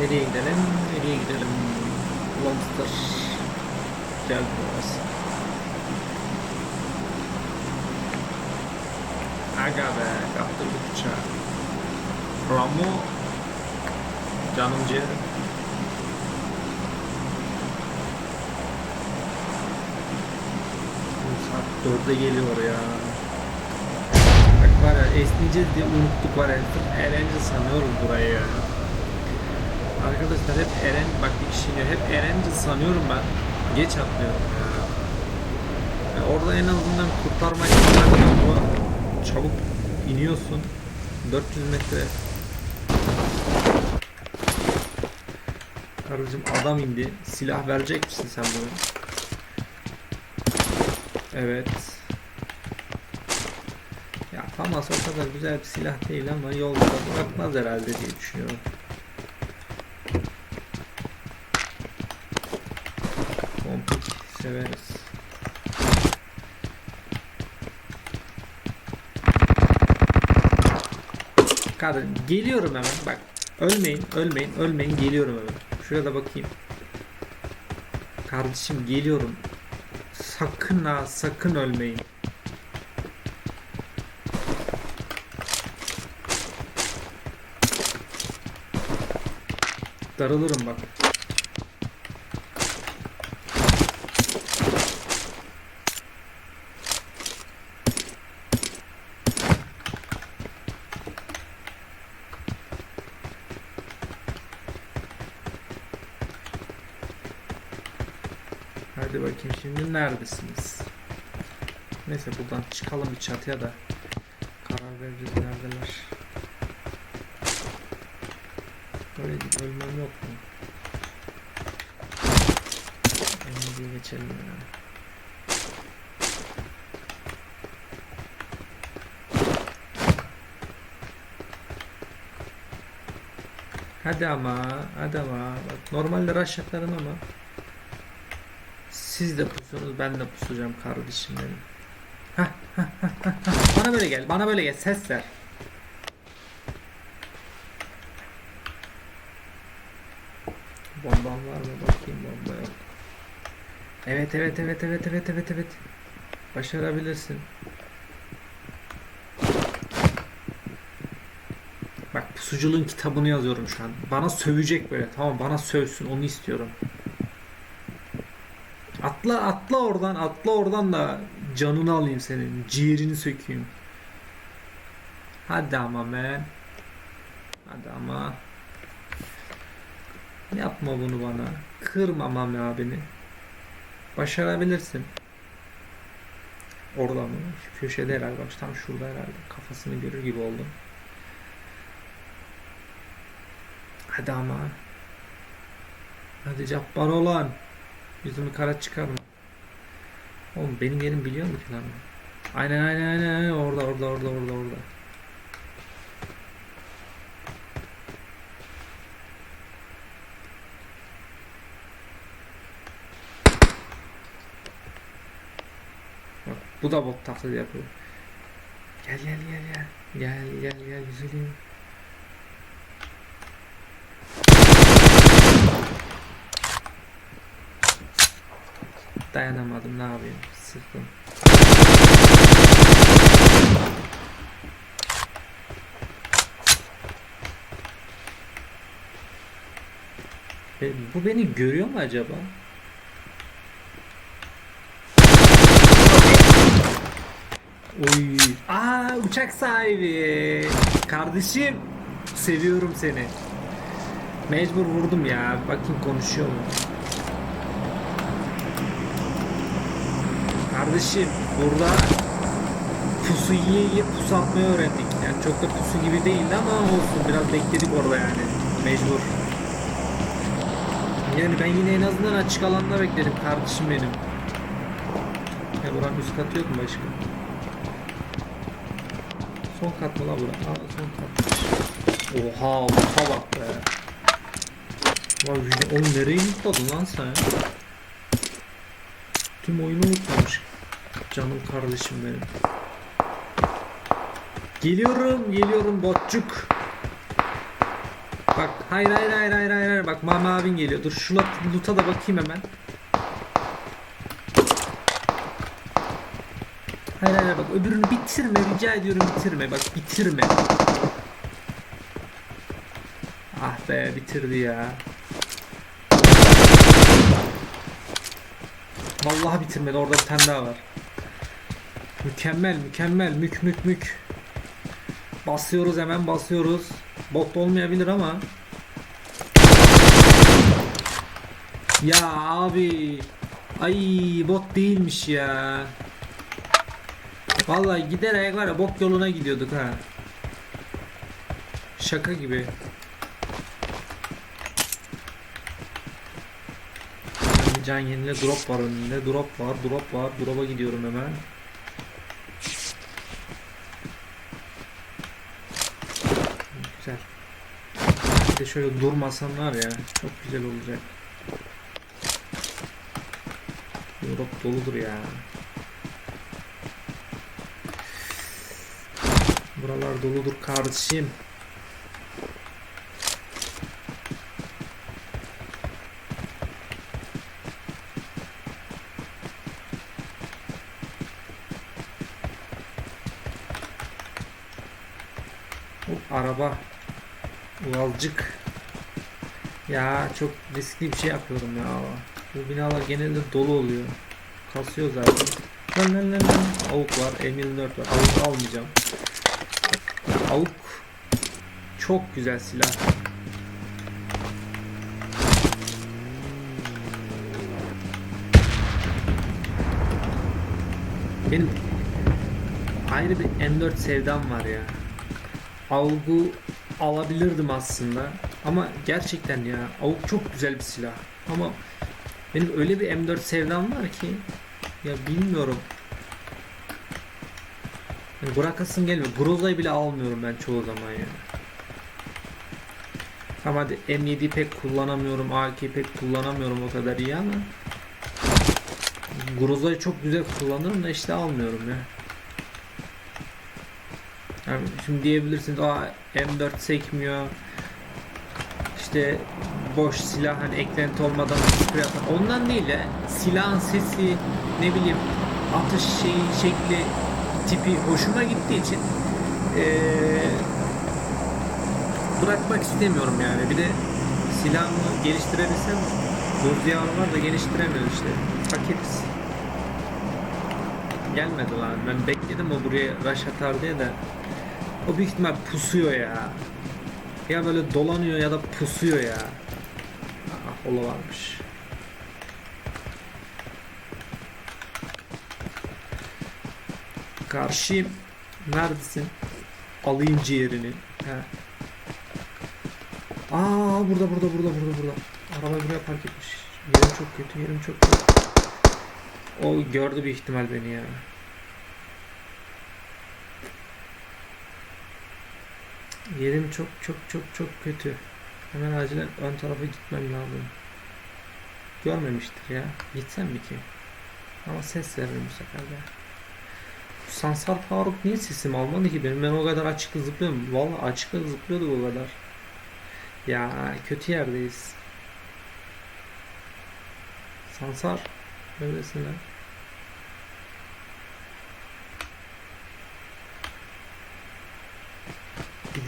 Nereye gidelim? Nereye gidelim? Lobster. Gel burası. Aga be kaptırdık uçağı. Ramo. Canım ciğerim. Saat 4'e geliyor ya. Bak var ya esneyeceğiz diye unuttuk var ya. Erenci sanıyoruz burayı ya. Arkadaşlar hep Eren bak bir kişi iniyor. Hep Erenci sanıyorum ben. Geç atlıyorum ya. Ya orada en azından kurtarma ihtimali yok. Bu Çabuk iniyorsun. 400 metre. Karıcığım adam indi. Silah verecek misin sen bana? Evet. Ya Famas o kadar güzel bir silah değil ama yolda da bırakmaz herhalde diye düşünüyorum. Pompik severiz. Kadın geliyorum hemen bak. Ölmeyin, ölmeyin, ölmeyin. Geliyorum hemen. Şurada bakayım. Kardeşim geliyorum. Sakın ha, sakın ölmeyin. Darılırım bak. Hadi bakayım şimdi neredesiniz? Neyse buradan çıkalım bir çatıya da karar vereceğiz neredeler. Böyle ölmem yok mu? Emre'ye geçelim ya. Hadi ama, hadi ama. Bak, normalde rush ama siz de pusuyorsunuz, ben de pusacağım kardeşim benim. Hah, hah, hah, hah. Bana böyle gel, bana böyle gel, ses ver. Bomban var mı? Bakayım bomba yok. Evet, evet, evet, evet, evet, evet, evet. Başarabilirsin. Bak pusuculuğun kitabını yazıyorum şu an. Bana sövecek böyle. Tamam bana sövsün onu istiyorum. Atla atla oradan atla oradan da canını alayım senin. Ciğerini sökeyim. Hadi ama men. Hadi ama. Yapma bunu bana. Kırma Mami abini. Başarabilirsin. Orada mı? Şu köşede herhalde. Bak tam şurada herhalde. Kafasını görür gibi oldum. Hadi ama. Hadi cabbar olan. Yüzümü kara çıkarma. Oğlum benim yerim biliyor mu falan? Aynen aynen aynen aynen orada orada orada orada orada. Bu da bot taklidi yapıyor. Gel gel gel gel. Gel gel gel güzelim. Dayanamadım ne yapayım sıktım. E, bu beni görüyor mu acaba? Oy. Aa uçak sahibi. Kardeşim seviyorum seni. Mecbur vurdum ya. Bakayım konuşuyor mu? Kardeşim burada pusu yiye yiye pusu atmayı öğrendik. Yani çok da pusu gibi değildi ama olsun biraz bekledik orada yani. Mecbur. Yani ben yine en azından açık alanda bekledim kardeşim benim. Ya buranın üst katı yok mu başka? Son kat mı la bura? Aa son kat. Oha ufa bak be. Vay oğlum nereye mutladın lan sen? Tüm oyunu unutmamış. Canım kardeşim benim. Geliyorum, geliyorum botçuk. Bak Hayır hayır hayır hayır hayır. hayır. Bak Mami abin geliyor. Dur şu loot'a da bakayım hemen. Hayır hayır. bak öbürünü bitirme rica ediyorum bitirme bak bitirme. Ah be bitirdi ya. Vallahi bitirmedi orada bir tane daha var. Mükemmel mükemmel mük mük mük. Basıyoruz hemen basıyoruz. Bot olmayabilir ama. Ya abi. Ay bot değilmiş ya. Vallahi giderek var ya bok yoluna gidiyorduk ha. Şaka gibi. Can yenile drop var önünde. Drop var, drop var. Drop'a gidiyorum hemen. Güzel. Bir şöyle durmasan var ya çok güzel olacak. Drop doludur ya. Buralar doludur kardeşim. Hop, araba. Uvalcık. Ya çok riskli bir şey yapıyorum ya. Bu binalar genelde dolu oluyor. Kasıyor zaten. Lan lan lan lan. Avuk var. M24 var. Avuk almayacağım. Avuk çok güzel silah. Benim ayrı bir M4 sevdam var ya. Avgu alabilirdim aslında. Ama gerçekten ya Avuk çok güzel bir silah. Ama benim öyle bir M4 sevdam var ki ya bilmiyorum. Yani bırakasım gelmiyor. Groza'yı bile almıyorum ben çoğu zaman ya. Ama hadi M7 pek kullanamıyorum. AK pek kullanamıyorum o kadar iyi ama Groza'yı çok güzel kullanırım da işte almıyorum ya. Yani şimdi diyebilirsiniz aa M4 sekmiyor. İşte boş silah hani eklenti olmadan. Ondan değil ya. Silahın sesi ne bileyim atış şeyi şekli tipi hoşuma gittiği için eee, bırakmak istemiyorum yani. Bir de silahımı geliştirebilsem Durziyan var da geliştiremiyoruz işte. Fakiriz. Gelmedi lan. Ben bekledim o buraya rush atar diye de o büyük ihtimal pusuyor ya. Ya böyle dolanıyor ya da pusuyor ya. Aa, ola. Karşıyım. Neredesin? Alayım ciğerini. He. Aa burada burada burada burada burada. Araba buraya park etmiş. Yerim çok kötü, yerim çok kötü. O gördü bir ihtimal beni ya. Yerim çok çok çok çok kötü. Hemen acilen ön tarafa gitmem lazım. Görmemiştir ya. Gitsem mi ki? Ama ses veririm bu sefer de. Sansar Faruk niye sesimi almadı ki benim? Ben o kadar açık zıplıyorum. Vallahi açık zıplıyorduk o kadar. Ya kötü yerdeyiz. Sansar. Neredesin lan?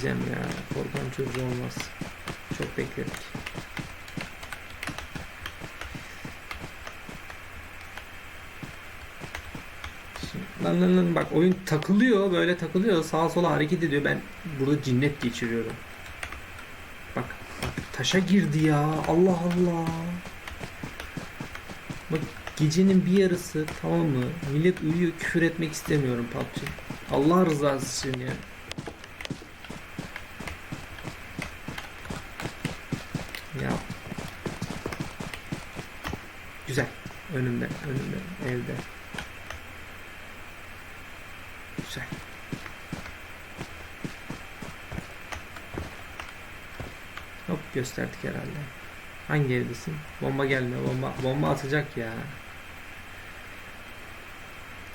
Gideceğim ya. Korkan çocuğu olmaz. Çok bekledik. Şimdi, lan lan lan bak oyun takılıyor böyle takılıyor sağa sola hareket ediyor ben burada cinnet geçiriyorum. Bak, taşa girdi ya Allah Allah. Bak gecenin bir yarısı tamam mı? Millet uyuyor küfür etmek istemiyorum PUBG. Allah rızası için ya. Ya. Güzel. Önümde, evde. Güzel. Hop gösterdik herhalde. Hangi evdesin? Bomba gelmiyor. Bomba bomba atacak ya.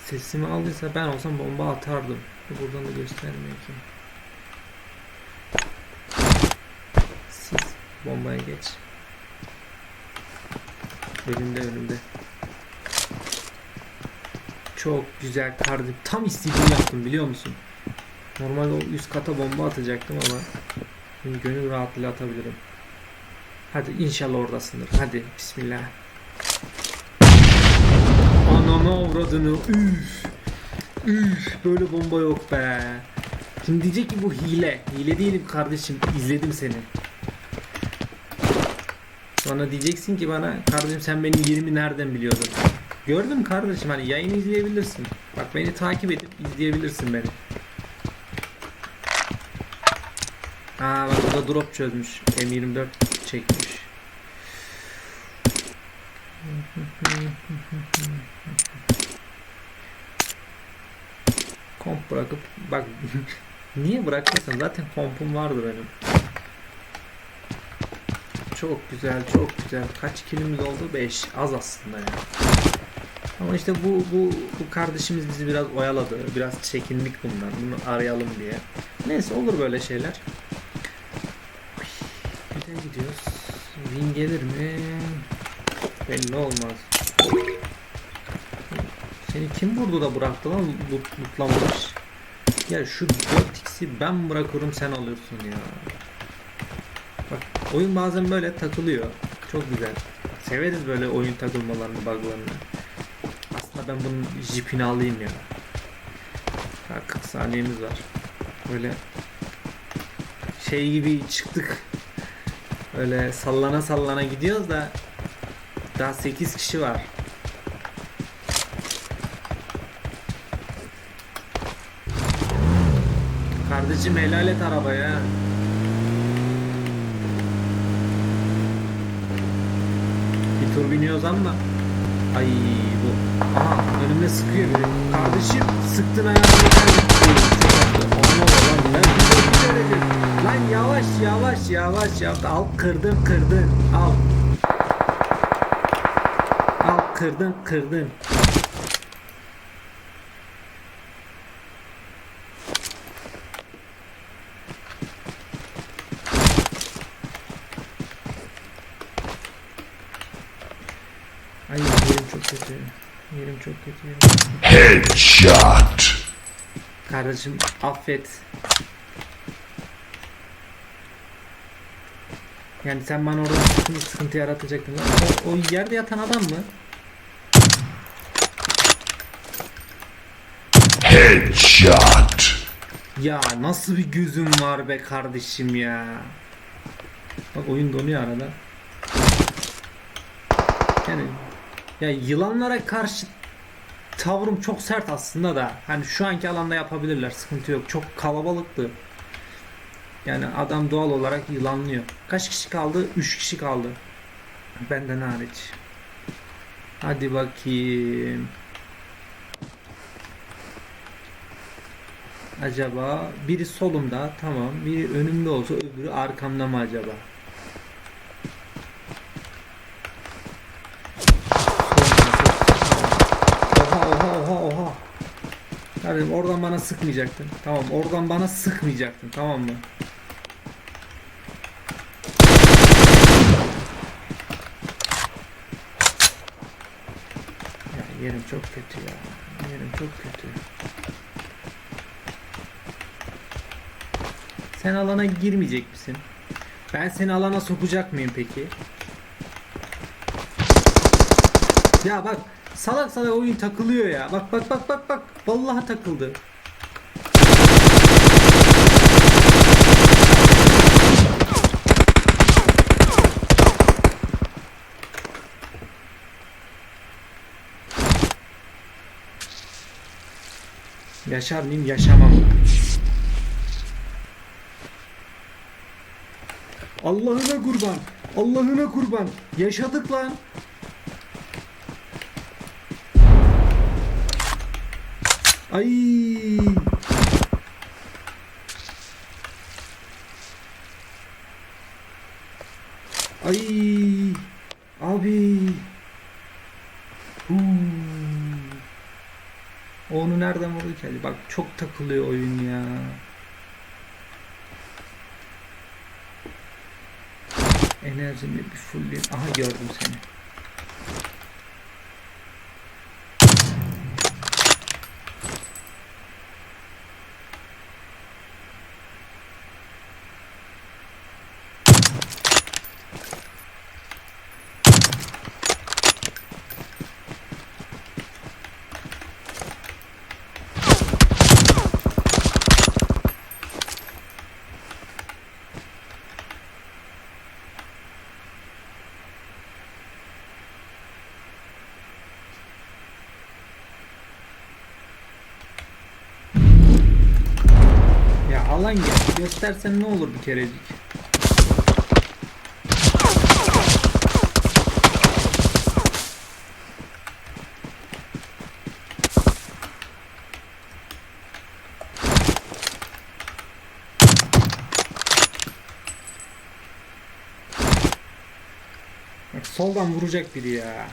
Sesimi aldıysa ben olsam bomba atardım. Buradan da göstermiyor ki. Sis. bombaya geç. Önümde önümde. Çok güzel kardım. Tam istediğimi yaptım biliyor musun? Normalde o üst kata bomba atacaktım ama şimdi gönül rahatlığıyla atabilirim. Hadi inşallah oradasındır. Hadi bismillah. Anana avradını. Üf. Üf. Böyle bomba yok be. Şimdi diyecek ki bu hile. Hile değilim kardeşim. İzledim seni. Sonra diyeceksin ki bana kardeşim sen benim yerimi nereden biliyordun? Gördüm kardeşim hani yayını izleyebilirsin. Bak beni takip edip izleyebilirsin beni. Aa bak o da drop çözmüş. M24 çekmiş. Komp bırakıp bak niye bırakırsın zaten kompum vardı benim. Çok güzel çok güzel. Kaç kilimiz oldu? 5. Az aslında ya. Ama işte bu, bu, bu kardeşimiz bizi biraz oyaladı. Biraz çekindik bundan. Bunu arayalım diye. Neyse olur böyle şeyler. Nereye gidiyoruz? Win gelir mi? Belli olmaz. Seni kim vurdu da bıraktı lan loot, lootlamamış? Ya şu 4x'i ben bırakıyorum sen alıyorsun ya. Bak oyun bazen böyle takılıyor. Çok güzel. Severiz böyle oyun takılmalarını, buglarını. Ben bunun jipini alayım ya. Daha 40 saniyemiz var. Böyle şey gibi çıktık. Öyle sallana sallana gidiyoruz da daha 8 kişi var. Kardeşim helal et arabaya. Bir tur biniyoruz ama Ay bu Aha önümde sıkıyor biri. Kardeşim sıktın ayağını lan Lan yavaş yavaş yavaş yavaş. Al kırdın kırdın. Al. Al kırdın kırdın Ay yerim çok kötü Yerim çok kötü yerim. Headshot. Kardeşim affet. Yani sen bana orada sıkıntı, sıkıntı yaratacaktın. lan. O, o yerde yatan adam mı? Headshot. Ya nasıl bir gözüm var be kardeşim ya. Bak oyun donuyor arada. Yani ya yılanlara karşı tavrım çok sert aslında da hani şu anki alanda yapabilirler sıkıntı yok. Çok kalabalıktı. Yani adam doğal olarak yılanlıyor. Kaç kişi kaldı? 3 kişi kaldı. Benden hariç. Hadi bakayım. Acaba biri solumda tamam. Biri önümde olsa öbürü arkamda mı acaba Oha oha oha oha. Kardeşim oradan bana sıkmayacaktın. Tamam oradan bana sıkmayacaktın tamam mı? Ya yerim çok kötü ya. Yerim çok kötü. Sen alana girmeyecek misin? Ben seni alana sokacak mıyım peki? Ya bak salak salak oyun takılıyor ya. Bak bak bak bak bak. Vallahi takıldı. Yaşar mıyım? Yaşamam. Allah'ına kurban. Allah'ına kurban. Yaşadık lan. Ay. Ay. Abi. Huu. Onu nereden vurdu ki? Bak çok takılıyor oyun ya. Enerjimi bir fullleyeyim. Aha gördüm seni. Ya alan gel. Göstersen ne olur bir kerecik. Bak soldan vuracak biri ya.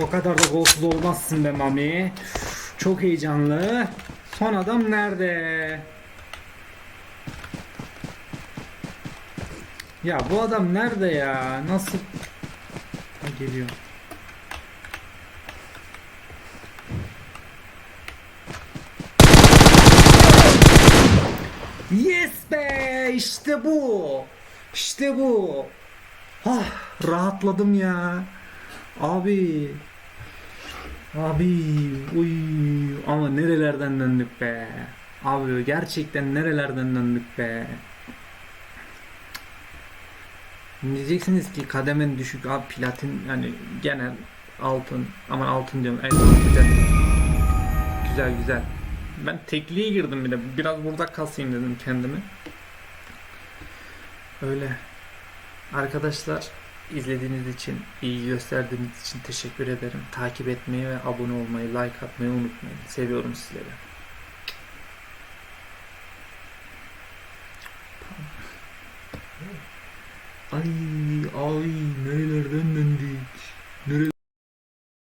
O kadar da golsuz olmazsın be Mami. Çok heyecanlı. Son adam nerede? Ya bu adam nerede ya? Nasıl? Ha, geliyor. Yes be! İşte bu. İşte bu. Ah, rahatladım ya. Abi. Abi. Uy. Ama nerelerden döndük be. Abi gerçekten nerelerden döndük be. Diyeceksiniz ki kademen düşük abi platin yani genel altın aman altın diyorum elmas güzel. Güzel güzel. Ben tekliğe girdim bir de biraz burada kasayım dedim kendimi. Öyle. Arkadaşlar izlediğiniz için, iyi gösterdiğiniz için teşekkür ederim. Takip etmeyi ve abone olmayı, like atmayı unutmayın. Seviyorum sizleri. Ay ay nerelerden döndük? Nereler